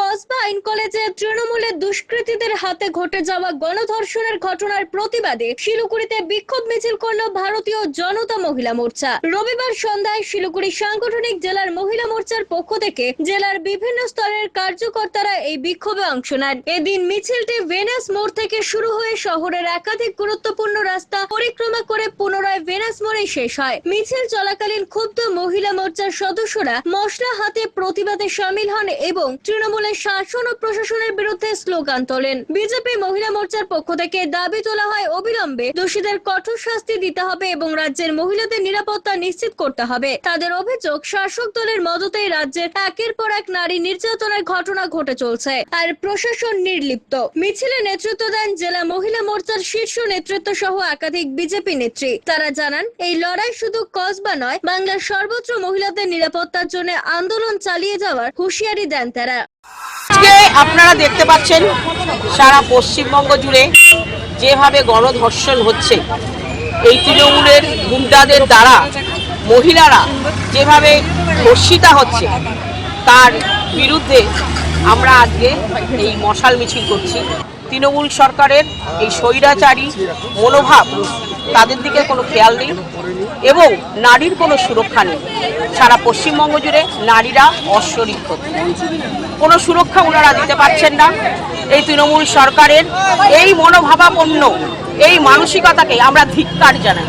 কসবা আইন কলেজে তৃণমূলের দুষ্কৃতীদের হাতে ঘটে যাওয়া গণধর্ষণের ঘটনার প্রতিবাদে শিলিগুড়িতে বিক্ষোভ মিছিল করল ভারতীয় জনতা মহিলা মোর্চা। রবিবার সন্ধ্যায় শিলিগুড়ি সাংগঠনিক জেলার মহিলা মোর্চার পক্ষ থেকে জেলার বিভিন্ন স্তরের কার্যকর্তারা এই বিক্ষোভে অংশ নেন। এদিন মিছিলটি ভেনাস মোড় থেকে শুরু হয়ে শহরের একাধিক গুরুত্বপূর্ণ রাস্তা পরিক্রমা করে পুনরায় ভেনাস মোড়ে শেষ হয়। মিছিল চলাকালীন ক্ষুব্ধ মহিলা মোর্চার সদস্যরা মশলা হাতে প্রতিবাদে সামিল হন এবং তৃণমূলের শাসন ও প্রশাসনের বিরুদ্ধে স্লোগান তোলেন। বিজেপি মহিলা মোর্চার পক্ষ থেকে দাবি তোলা হয়, অবিলম্বে দোষীদের কঠোর শাস্তি দিতে হবে এবং রাজ্যের মহিলাদের নিরাপত্তা নিশ্চিত করতে হবে। তাদের অভিযোগ, শাসক দলের মদতেই রাজ্যের একের পর এক নারী নির্যাতনের ঘটনা ঘটে চলছে আর প্রশাসন নির্লিপ্ত। মিছিলে নেতৃত্ব দেন জেলা মহিলা মোর্চার শীর্ষ নেতৃত্ব সহ একাধিক বিজেপি নেত্রী। তারা জানান, এই লড়াই শুধু কসবা নয়, বাংলার সর্বত্র মহিলাদের নিরাপত্তার জন্য আন্দোলন চালিয়ে যাওয়ার হুঁশিয়ারি দেন তারা। আজকে আপনারা দেখতে পাচ্ছেন সারা পশ্চিমবঙ্গ জুড়ে যেভাবে গণধর্ষণ হচ্ছে, এই তৃণমূলের গুন্ডাদের দ্বারা, মহিলারা যেভাবে ধর্ষিতা হচ্ছে, তার বিরুদ্ধে আমরা আজকে এই মশাল মিছিল করছি। তৃণমূল সরকারের এই স্বৈরাচারী মনোভাব, তাদের দিকে কোনো খেয়াল নেই এবং নারীর কোনো সুরক্ষা নেই। সারা পশ্চিমবঙ্গ জুড়ে নারীরা অশ্বরীক্ষত কোনো সুরক্ষা ওনারা দিতে পারছেন না। এই তৃণমূল সরকারের এই মনোভাবাপন্ন, এই মানসিকতাকে আমরা ধিক্কার জানাই।